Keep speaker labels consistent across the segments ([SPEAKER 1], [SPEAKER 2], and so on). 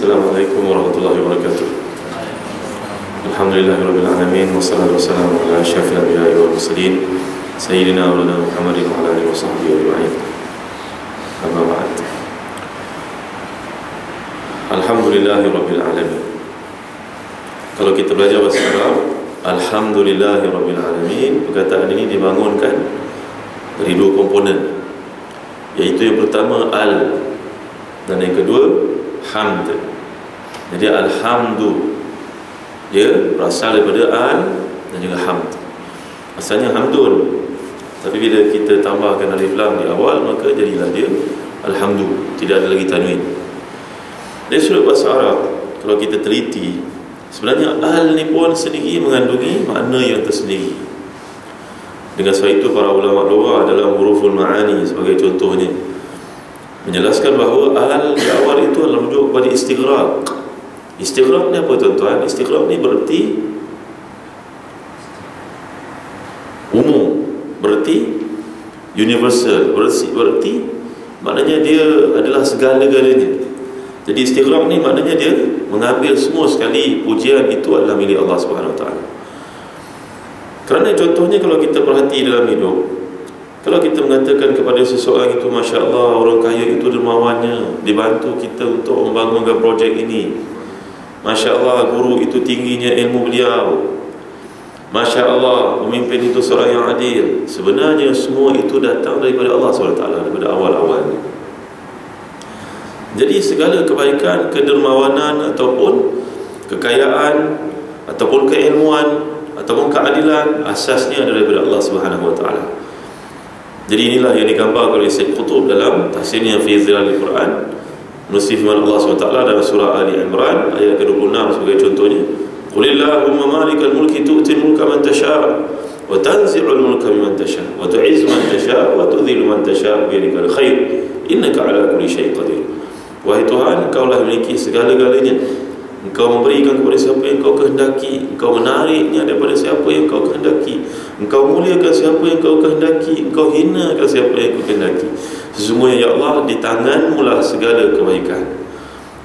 [SPEAKER 1] Assalamualaikum warahmatullahi wabarakatuh. Alhamdulillahirrabbilalamin Wassalatu wassalamu ala syafil anbiya'i wal mursalin. Sayyidina wa Muhammadin wa ala alihi wa sahbihi wa ba'id Amma ba'd. Alhamdulillahirrabbilalamin Kalau kita belajar bahasa Arab Alhamdulillahirrabbilalamin Perkataan ini dibangunkan Dari dua komponen. Iaitu yang pertama Al. Dan yang kedua Hamd Jadi Alhamdu. Dia berasal daripada Al Dan juga Hamd. Asalnya Hamdun. Tapi bila kita tambahkan alif lam di awal Maka jadilah dia Alhamdu. Tidak ada lagi tanwin. Dari sudut bahasa Arab Kalau kita teliti Sebenarnya Al ni pun sendiri mengandungi Makna yang tersendiri. Dengan sebab itu para ulama luar Dalam huruful ma'ani sebagai contohnya menjelaskan bahawa al di awal itu adalah merujuk kepada istighraq. Istighraq ni apa tuan-tuan? Istighraq ni berarti umum, berarti universal, berarti, berarti maknanya dia adalah segala-galanya. Jadi istighraq ni maknanya dia mengambil semua sekali pujian itu adalah milik Allah Subhanahu Taala. Kerana contohnya kalau kita perhati dalam hidup, kalau kita mengatakan kepada seseorang itu Masya Allah orang kaya itu dermawannya Dibantu kita untuk membangunkan projek ini Masya Allah guru itu tingginya ilmu beliau. Masya Allah pemimpin itu seorang yang adil. Sebenarnya semua itu datang daripada Allah SWT Daripada awal-awalnya Jadi segala kebaikan, kedermawanan Ataupun kekayaan Ataupun keilmuan Ataupun keadilan Asasnya daripada Allah SWT jadi inilah yang digambarkan oleh Syed Qutub dalam tafsirnya fi zilal al-Quran menulis firman Allah SWT dalam surah Ali Imran ayat ke-26 sebagai contohnya. Qulillahumma malikal mulki tu'til mulka man tasha' wa tanzi'ul mulka mimman tasha' wa tu'izzu man tasha' wa tudhillu man tasha' bi yadikal khair. Innaka ala kulli syai'in qadir. Wahai Tuhan, Engkau lah memiliki segala-galanya. Engkau memberikan kepada siapa yang Engkau kehendaki. Engkau menariknya daripada siapa yang Engkau kehendaki. Engkau muliakan siapa yang Engkau kehendaki. Engkau hinakan siapa yang Engkau kehendaki Sesungguhnya Ya Allah di tanganmu lah segala kebaikan.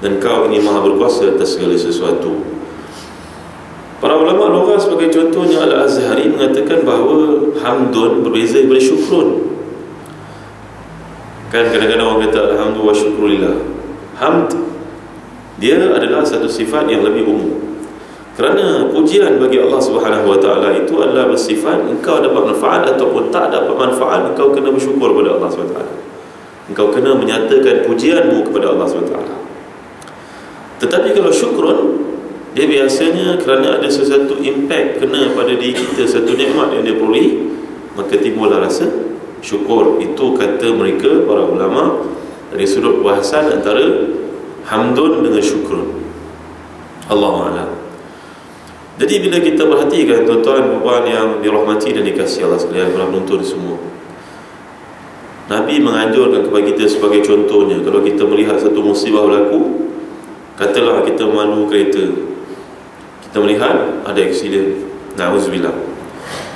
[SPEAKER 1] Dan Engkau ini maha berkuasa atas segala sesuatu. Para ulama luar sebagai contohnya Al-Azhari mengatakan bahawa Hamdun berbeza daripada syukrun. Kan kadang-kadang orang kata Alhamdulillah wa syukurillah Hamd dia adalah satu sifat yang lebih umum. Kerana pujian bagi Allah Subhanahu Wa Taala itu adalah bersifat engkau dapat manfaat ataupun tak dapat manfaat engkau kena bersyukur kepada Allah Subhanahu Wa Taala engkau kena menyatakan pujianmu kepada Allah Taala tetapi kalau syukrun dia biasanya kerana ada sesuatu impact kena pada diri kita satu nikmat yang dia peroleh maka timbullah rasa syukur. Itu kata mereka para ulama dari sudut bahasan antara hamdun dengan syukrun Allahu'alam jadi bila kita perhatikan tuan-tuan puan yang dirahmati dan dikasihi Allah sekalian para penonton semua Nabi menganjurkan kepada kita sebagai contohnya. Kalau kita melihat satu musibah berlaku katalah kita malu kereta. Kita melihat ada aksiden. Na'udzubillah.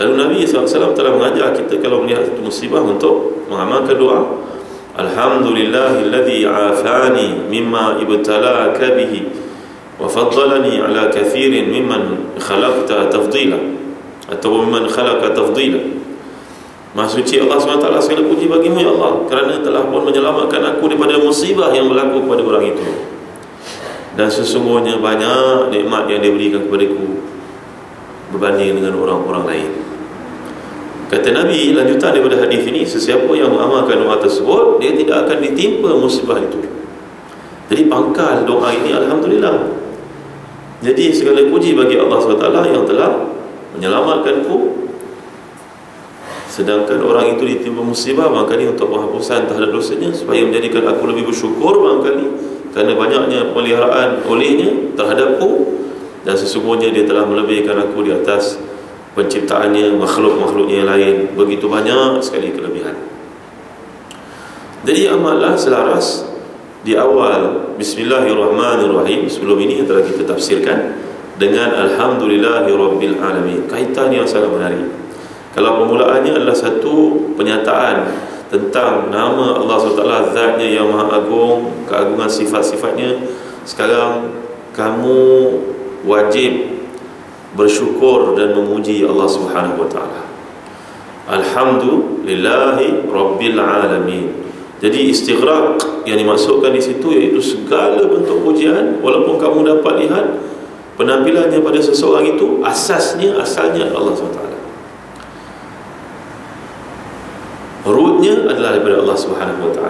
[SPEAKER 1] Lalu Nabi SAW telah mengajar kita kalau melihat satu musibah untuk mengamalkan doa Alhamdulillahilladzi afani mimma ibtalaka bihi wa faddalani ala kathirin mimman khalaqta tafdila. Atau mimman khalaqa tafdila Maha suci Allah SWT segala puji bagimu ya Allah kerana telah pun menyelamatkan aku daripada musibah yang berlaku kepada orang itu. Dan sesungguhnya banyak nikmat yang dia berikan kepadaku berbanding dengan orang-orang lain. Kata Nabi lanjutan daripada hadis ini Sesiapa yang mengamalkan doa tersebut Dia tidak akan ditimpa musibah itu. Jadi pangkal doa ini Alhamdulillah. Jadi segala puji bagi Allah SWT Yang telah menyelamatkanku Sedangkan orang itu ditimpa musibah Barangkali untuk penghapusan terhadap dosanya Supaya menjadikan aku lebih bersyukur Barangkali Kerana banyaknya peliharaan olehnya terhadapku Dan sesungguhnya dia telah melebihkan aku di atas penciptaannya, makhluk-makhluknya yang lain. Begitu banyak sekali kelebihan. Jadi amallah selaras di awal. Bismillahirrahmanirrahim. Sebelum ini yang telah kita tafsirkan dengan Alhamdulillahirrabbilalamin kaitan yang sangat menarik kalau permulaannya adalah satu penyataan tentang nama Allah SWT zatnya yang maha agung keagungan sifat-sifatnya sekarang kamu wajib bersyukur dan memuji Allah Subhanahu wa taala Alhamdulillahi Rabbil Alamin. Jadi istighraq yang dimasukkan di situ iaitu segala bentuk pujian Walaupun kamu dapat lihat penampilannya pada seseorang itu Asasnya, asalnya Allah SWT Rootnya adalah daripada Allah SWT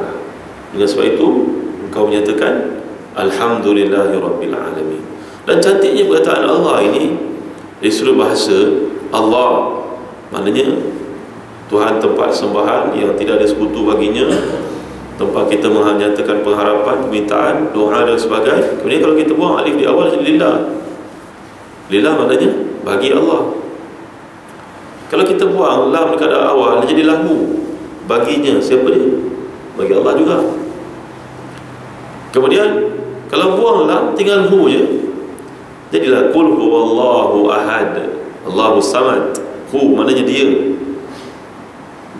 [SPEAKER 1] Dengan sebab itu engkau menyatakan Alhamdulillahi Rabbil Alamin. Dan cantiknya perkataan Allah ini Dari sudut bahasa Allah Maknanya Tuhan tempat sembahan yang tidak ada sekutu baginya tempat kita menyatakan pengharapan, permintaan, doa dan sebagainya. Kemudian kalau kita buang alif di awal jadi lillah. Lillah maknanya bagi Allah. Kalau kita buang lam dekat awal jadi lahu baginya siapa dia? bagi Allah juga. Kemudian kalau buang lam tinggal hu je. Jadilah kul huwallahu ahad. Allahu samad. Hu maknanya dia.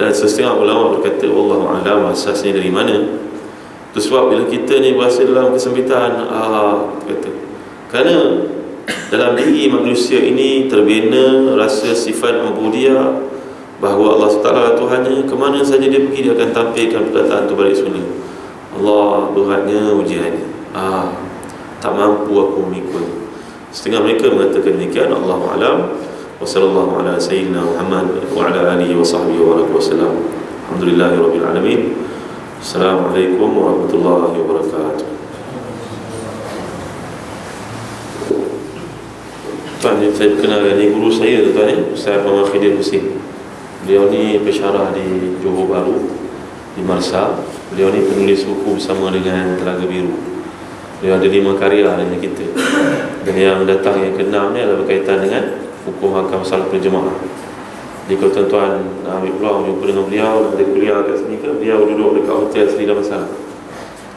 [SPEAKER 1] Dan setengah ulama berkata Allah alam asasnya dari mana? Itu sebab bila kita ni berasa dalam kesempitan ah, kata. Kerana dalam diri manusia ini terbina rasa sifat ubudiyah bahawa Allah SWT Tuhannya kemana saja dia pergi dia akan tampilkan perkataan tu balik sunnah Allah beratnya ujiannya. Ah, tak mampu aku mengikut. Setengah mereka mengatakan demikian Allah Alam. Wa sallallahu ala sayyidina Muhammad wa ala alihi wa sahbihi wa alaikum wassalam Alhamdulillahi Rabbil Alamin. Assalamualaikum warahmatullahi wabarakatuh. Tuan, saya perkenalkan ini guru saya tuan saya Ustaz Muhammad Khidir Hussein. Beliau ni pesyarah di Johor Baru Di Marsa Beliau ni penulis buku bersama dengan Telaga Biru. Beliau ada lima karya dengan kita. Dan yang datang yang keenam ni adalah berkaitan dengan hukum hakam salah berjemaah jadi kalau tuan-tuan nak ambil peluang jumpa dengan beliau ada kuliah kat sini ke? Beliau duduk dekat hotel sini dah masalah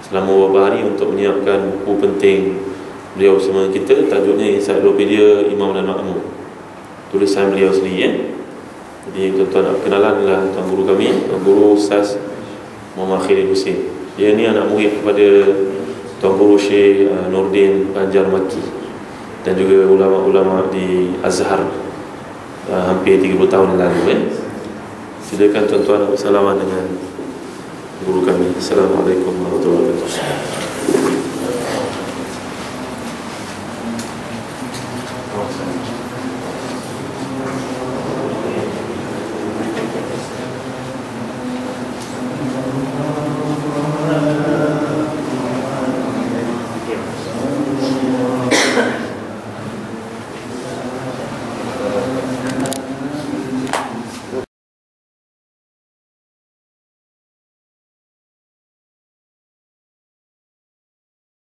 [SPEAKER 1] selama beberapa hari untuk menyiapkan buku penting beliau bersama kita. Tajuknya Encyclopedia Imam dan Makmum. Tulisan beliau sendiri ya. Jadi tuan-tuan nak kenalan lah tuan guru kami. Guru Ustaz Muhammad Khalid Hussein. Dia ni anak murid kepada tuan guru Syekh uh, Nordin Banjar Maki dan juga ulama-ulama di Azhar. Uh, hampir 30 tahun lalu eh. silakan tuan-tuan bersalaman dengan guru kami. Assalamualaikum warahmatullahi wabarakatuh